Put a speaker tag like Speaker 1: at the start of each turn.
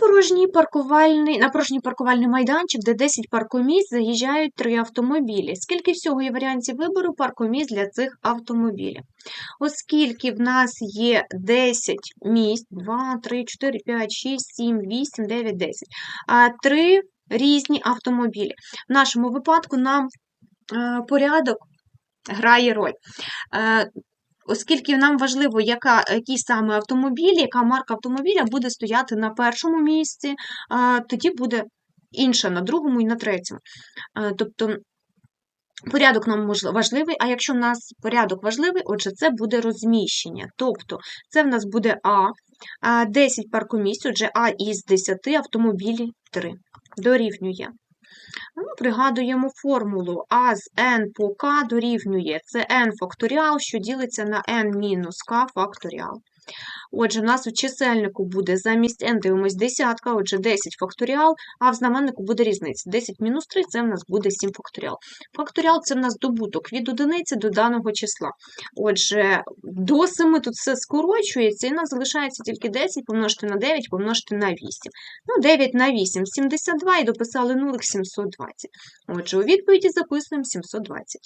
Speaker 1: порожній паркувальний, на порожній паркувальний майданчик, де 10 паркомісць, заїжджають три автомобілі. Скільки всього є варіантів вибору паркомісць для цих автомобілів? Оскільки в нас є 10 місць, 2, 3, 4, 5, 6, 7, 8, 9, 10, а 3 різні автомобілі. В нашому випадку нам е, порядок грає роль. Оскільки нам важливо, яка, який саме автомобіль, яка марка автомобіля буде стояти на першому місці, тоді буде інша на другому і на третьому. Е, Тобто порядок нам важливий, а якщо в нас порядок важливий, отже, це буде розміщення. Тобто це в нас буде а 10 паркомісць, отже, А із 10 автомобілів 3. Дорівнює. Ну, пригадуємо формулу А з n по k дорівнює. Це n факторіал, що ділиться на n мінус k факторіал. Отже, в нас у чисельнику буде замість n дивимось десятка, отже 10 факторіал, а в знаменнику буде різниця. 10 мінус 3 це в нас буде 7 факторіал. Факторіал це в нас добуток від одиниці до даного числа. Отже, до 7 тут все скорочується, і в нас залишається тільки 10 помножити на 9, помножити на 8. Ну, 9 на 8 – 72, і дописали нулик 720. Отже, у відповіді записуємо 720.